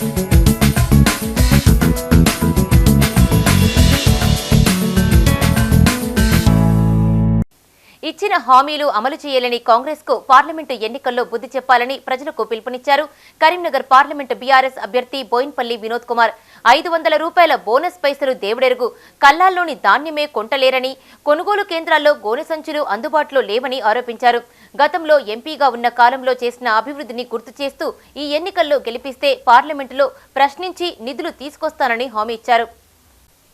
Thank you. ఇచ్చిన హామీలు అమలు చేయాలని కాంగ్రెస్కు పార్లమెంటు ఎన్నికల్లో బుద్ధి చెప్పాలని ప్రజలకు పిలుపునిచ్చారు. కరీంనగర్ పార్లమెంటు బీఆర్ఎస్ అభ్యర్థి బోయిన్పల్లి వినోద్ కుమార్. ఐదు వందల రూపాయల బోనస్ పైసలు దేవుడెరుగు. కల్లాల్లోని ధాన్యమే కొంటలేరని కొనుగోలు కేంద్రాల్లో గోనె సంచులు అందుబాటులో లేవని ఆరోపించారు. గతంలో ఎంపీగా ఉన్న కాలంలో చేసిన అభివృద్ధిని గుర్తు చేస్తూ ఈ ఎన్నికల్లో గెలిపిస్తే పార్లమెంటులో ప్రశ్నించి నిధులు తీసుకొస్తానని హామీ ఇచ్చారు.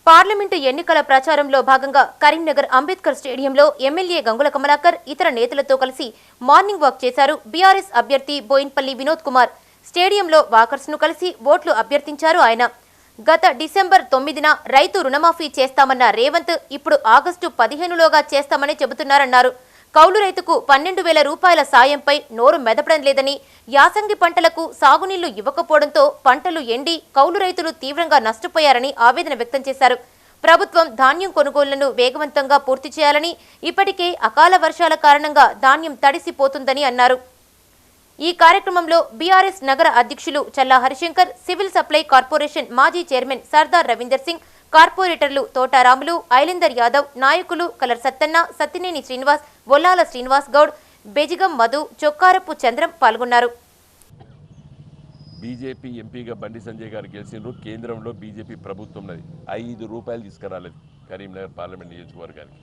పార్లమెంటు ఎన్నికల ప్రచారంలో భాగంగా కరీంనగర్ అంబేద్కర్ స్టేడియంలో ఎమ్మెల్యే గంగుల కమలాకర్ ఇతర నేతలతో కలిసి మార్నింగ్ వాక్ చేశారు బీఆర్ఎస్ అభ్యర్థి బోయిన్పల్లి వినోద్ కుమార్. స్టేడియంలో వాకర్స్ను కలిసి ఓట్లు అభ్యర్థించారు ఆయన. గత డిసెంబర్ తొమ్మిదిన రైతు రుణమాఫీ చేస్తామన్న రేవంత్ ఇప్పుడు ఆగస్టు పదిహేనులోగా చేస్తామని చెబుతున్నారన్నారు. కౌలు రైతుకు పన్నెండు వేల రూపాయల సాయంపై నోరు మెదపడం లేదని యాసంగి పంటలకు సాగునీళ్ళు ఇవ్వకపోవడంతో పంటలు ఎండి కౌలు రైతులు తీవ్రంగా నష్టపోయారని ఆవేదన వ్యక్తం చేశారు. ప్రభుత్వం ధాన్యం కొనుగోళ్ళను వేగవంతంగా పూర్తి చేయాలని ఇప్పటికే అకాల వర్షాల కారణంగా ధాన్యం తడిసిపోతుందని అన్నారు. ఈ కార్యక్రమంలో బీఆర్ఎస్ నగర అధ్యక్షులు Challa Harishankar civil supply corporation మాజీ చైర్మన్ సర్దార్ రవీందర్ సింగ్ కార్పొరేటర్లు తోటారాములు ఐలిందర్ యాదవ్ నాయకులు కలర్ సత్తన్న సత్తినేని శ్రీనివాస్ బొల్లాల శ్రీనివాస్ గౌడ్ బెజిగం మధు చొక్కారపు చంద్రం పాల్గొన్నారు. బీజేపీ ఎంపీగా బండి సంజయ్ గారు గెలిచినారు కేంద్రంలో బీజేపీ ప్రభుత్వం ఐదు రూపాయలు తీసుకురాలేదు కరీంనగర్ పార్లమెంట్ నియోజకవర్గానికి.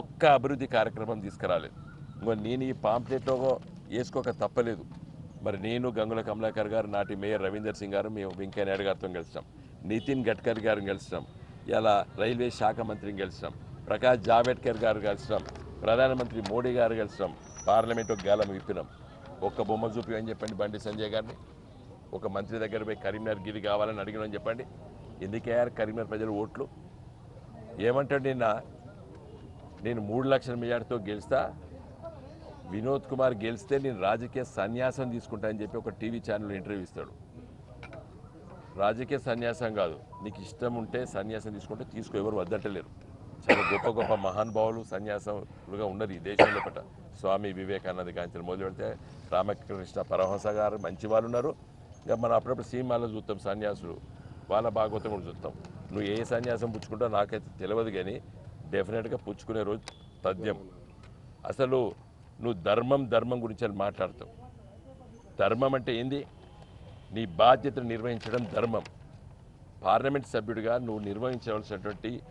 ఒక్క అభివృద్ధి కార్యక్రమం తీసుకురాలేదు. ఇంకో నేను ఈ పాంప్లెట్లో వేసుకోక తప్పలేదు. మరి నేను గంగుల కమలాకర్ గారు నాటి మేయర్ రవీందర్ సింగ్ గారు మేము వెంకయ్య నాయుడు గారితో గెలిచాం నితిన్ గడ్కరీ గారిని కలిసినాం ఇలా రైల్వే శాఖ మంత్రిని కలిసినాం ప్రకాష్ జావేడ్కర్ గారు కలిసినాం ప్రధానమంత్రి మోడీ గారు గెలిచాం పార్లమెంటు గాలం విప్పినాం. ఒక్క బొమ్మ చూపి అని చెప్పండి బండి సంజయ్ గారిని. ఒక మంత్రి దగ్గర పోయి కరీంనగర్ గిరి కావాలని అడిగినని చెప్పండి. ఎందుకయ్యారు కరీంనగర్ ప్రజలు ఓట్లు? ఏమంటాడు నిన్న? నేను మూడు లక్షల మెజార్టీతో గెలుస్తా. వినోద్ కుమార్ గెలిస్తే నేను రాజకీయ సన్యాసం తీసుకుంటానని చెప్పి ఒక టీవీ ఛానల్ ఇంటర్వ్యూ ఇస్తాడు. రాజకీయ సన్యాసం కాదు. నీకు ఇష్టం ఉంటే సన్యాసం తీసుకుంటే తీసుకో ఎవరు వద్దంటలేరు. చాలా గొప్ప గొప్ప మహానుభావులు సన్యాసంలుగా ఉన్నారు ఈ దేశంలో పట స్వామి వివేకానంద కాంచిన మొదలు పెడితే రామకృష్ణ పరమహంస గారు మంచి వాళ్ళు ఉన్నారు. ఇంకా మనం అప్పుడప్పుడు సినిమాలో చూస్తాం సన్యాసులు. వాళ్ళ భాగవతం కూడా చూస్తాం. నువ్వు ఏ సన్యాసం పుచ్చుకుంటా నాకైతే తెలియదు కానీ డెఫినెట్గా పుచ్చుకునే రోజు తథ్యం. అసలు నువ్వు ధర్మం ధర్మం గురించి అని మాట్లాడతావు. ధర్మం అంటే ఏంది? నీ బాధ్యతను నిర్వహించడం ధర్మం. పార్లమెంట్ సభ్యుడిగా నువ్వు నిర్వహించవలసినటువంటి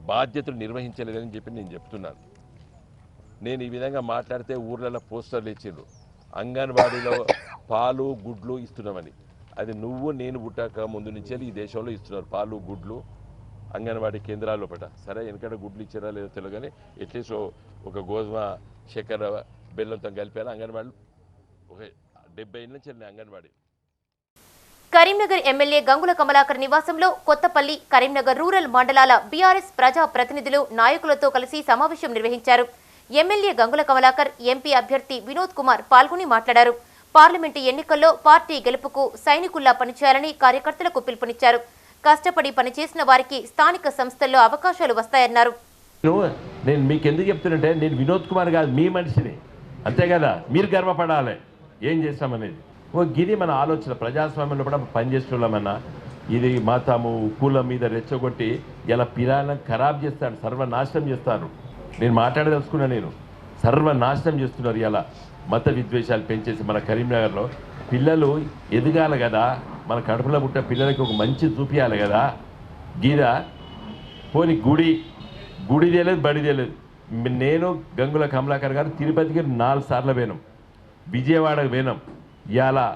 బాధ్యతలు నిర్వహించలేదని చెప్పి నేను చెప్తున్నాను. నేను ఈ విధంగా మాట్లాడితే ఊర్లలో పోస్టర్లు ఇచ్చిండ్రు. అంగన్వాడీలో పాలు గుడ్లు ఇస్తున్నామని. అది నువ్వు నేను పుట్టాక ముందు నుంచే ఈ దేశంలో ఇస్తున్నారు పాలు గుడ్లు అంగన్వాడీ కేంద్రాల్లో పట సరే వెనకట గుడ్లు ఇచ్చారా లేదో తెలియదు కానీ అట్లీస్ట్ ఒక గోధుమ చక్కెర బెల్లంతో కలిపారు అంగన్వాడీలు? ఒక డెబ్బై ఏళ్ళ నుంచి వెళ్ళినాయి అంగన్వాడీ. కరీంనగర్ ఎమ్మెల్యే గంగుల కమలాకర్ నివాసంలో కొత్తపల్లి కరీంనగర్ రూరల్ మండలాల బీఆర్ఎస్ ప్రజా ప్రతినిధులు నాయకులతో కలిసి సమావేశం నిర్వహించారు. ఎమ్మెల్యే గంగుల కమలాకర్ ఎంపీ అభ్యర్థి వినోద్ కుమార్ పాల్గొని మాట్లాడారు. పార్లమెంటు ఎన్నికల్లో పార్టీ గెలుపుకు సైనికుల్లా పనిచేయాలని కార్యకర్తలకు పిలుపునిచ్చారు. కష్టపడి పనిచేసిన వారికి స్థానిక సంస్థల్లో అవకాశాలు వస్తాయన్నారు. నేను మీకు ఎందుకు చెప్తున్నంటే నేను వినోద్ కుమార్ కాదు మీ మనిషిని. అంతే కదా మీరు గర్వపడాలి. ఏం చేస్తామనేది? ఓ గిది మన ఆలోచన ప్రజాస్వామ్యంలో కూడా పనిచేస్తున్నామన్నా. ఇది మాతాము కులం మీద రెచ్చగొట్టి ఇలా పిరాలను ఖరాబ్ చేస్తాడు సర్వనాశనం చేస్తారు నేను మాట్లాడదలుచుకున్నా నేను. సర్వనాశనం చేస్తున్నారు ఇలా మత విద్వేషాలు పెంచేసి మన కరీంనగర్లో. పిల్లలు ఎదగాలి కదా. మన కడుపులో పుట్టిన పిల్లలకి ఒక మంచి చూపించాలి కదా. గీద పోని గుడి. గుడి తెలియదు బడి తెలియదు నేను గంగుల కమలాకర్ గారు తిరుపతికి నాలుగు సార్లు పోయినాం. విజయవాడకు పోయినాం. ఇవాళ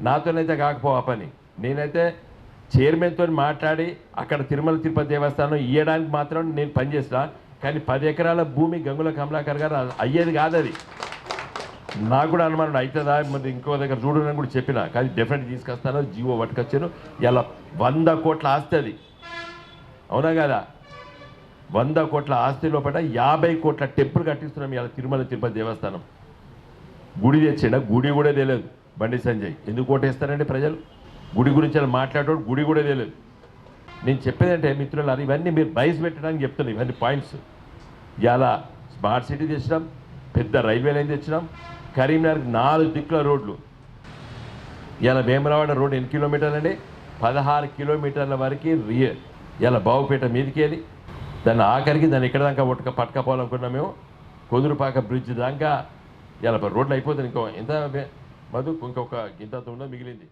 నాతోనైతే కాకపోవా పని. నేనైతే చైర్మన్తో మాట్లాడి అక్కడ తిరుమల తిరుపతి దేవస్థానం ఇవ్వడానికి మాత్రం నేను పనిచేసిన కానీ పది ఎకరాల భూమి గంగుల కమలాకర్ గారు అయ్యేది కాదు అది నాకు కూడా అనుమానం అవుతుందా మరి ఇంకో దగ్గర చూడని కూడా చెప్పిన. కానీ డెఫినెట్ తీసుకొస్తాను జీవో పట్టుకొచ్చాను. ఇలా వంద కోట్ల ఆస్తి అది. అవునా కదా? వంద కోట్ల ఆస్తి లోపల యాభై కోట్ల టెంపుల్ కట్టిస్తున్నాం ఇలా తిరుమల తిరుపతి దేవస్థానం. గుడి తెచ్చిండ? గుడి కూడా తెలియదు. బండి సంజయ్. ఎందుకు ఓటేస్తారండి ప్రజలు? గుడి గురించి అలా మాట్లాడేవాడు గుడి కూడా తెలియదు. నేను చెప్పేదంటే మిత్రులారు ఇవన్నీ మీరు బయస్ పెట్టడానికి చెప్తున్నాను ఇవన్నీ పాయింట్స్. ఇలా స్మార్ట్ సిటీ తెచ్చినాం పెద్ద రైల్వే లైన్ తెచ్చినాం కరీంనగర్కి నాలుగు దిక్కుల రోడ్లు. ఇలా వేములవాడ రోడ్ ఎన్ని కిలోమీటర్లు అండి పదహారు కిలోమీటర్ల వరకు రియ. ఇలా బావుపేట మీదకి వెళ్ళి దాన్ని ఆఖరికి దాన్ని ఇక్కడ దాకా పట్టుక పట్టుకపోవాలనుకున్నాం మేము? కుదురుపాక బ్రిడ్జ్ దాకా. ఇలా రోడ్లు అయిపోతుంది ఇంకో. ఎంత వే- మధు ఇంకొక గింత ఉన్నది మిగిలింది.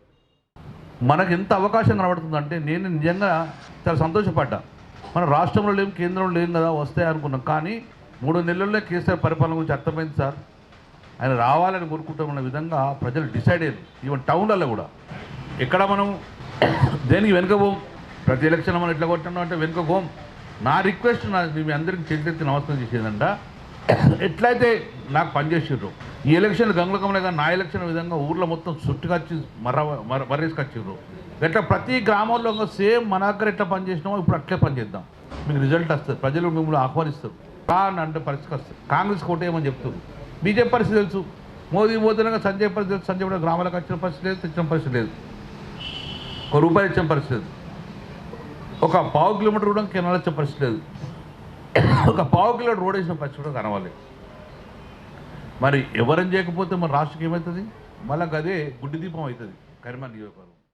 మనకు ఎంత అవకాశం కనబడుతుందంటే నేను నిజంగా చాలా సంతోషపడ్డా. మన రాష్ట్రంలో లేం కేంద్రంలో లేం కదా వస్తాయి అనుకున్నాం. కానీ మూడు నెలల్లో కేసీఆర్ పరిపాలన గురించి అర్థమైంది సార్. ఆయన రావాలని కోరుకుంటామన్న విధంగా ప్రజలు డిసైడ్ అయ్యారు. ఈవెన్ టౌన్లలో కూడా. ఎక్కడ మనం దేనికి వెనుకపోం ప్రతి ఎలక్షన్ మనం ఎట్లా కొట్టడం అంటే వెనుకపోం నా రిక్వెస్ట్ నా మీ అందరికీ చేతి నమస్కారం చేసేదంట ఎట్లయితే నాకు పనిచేసిర్రు ఈ ఎలక్షన్ గంగలకమలే కానీ నా ఎలక్షన్ విధంగా ఊర్లో మొత్తం చుట్టుకొచ్చి మర్ర మర మర్రేసుకొచ్చిర్రు ఎట్లా ప్రతి గ్రామంలో సేమ్ మన దగ్గర ఎట్లా పనిచేసినామో ఇప్పుడు అట్లే పనిచేద్దాం మీకు రిజల్ట్ వస్తుంది. ప్రజలు మిమ్మల్ని ఆహ్వానిస్తారు. కాని అంటే పరిస్థితి వస్తుంది. కాంగ్రెస్ కోటేయమని చెప్తారు బీజేపీ పరిస్థితి తెలుసు. మోదీ పోతున్నాక సంజయ్ పరిస్థితి తెలుసు. సంజయ్ గ్రామాలకు వచ్చిన పరిస్థితి లేదు తెచ్చిన పరిస్థితి లేదు. ఒక రూపాయి ఇచ్చిన పరిస్థితి లేదు. ఒక పావు కిలోమీటర్ కూడా కెనాల్ వచ్చే పరిస్థితి లేదు. ఒక పావు కిలోమీటర్ రోడ్ వేసిన పరిస్థితి కూడా కనవాలి మరి ఎవరని చేయకపోతే మన రాష్ట్రకి ఏమవుతుంది? మళ్ళీ అదే గుడ్డి దీపం అవుతుంది. కరీంనగర్ నియోజకవర్గం.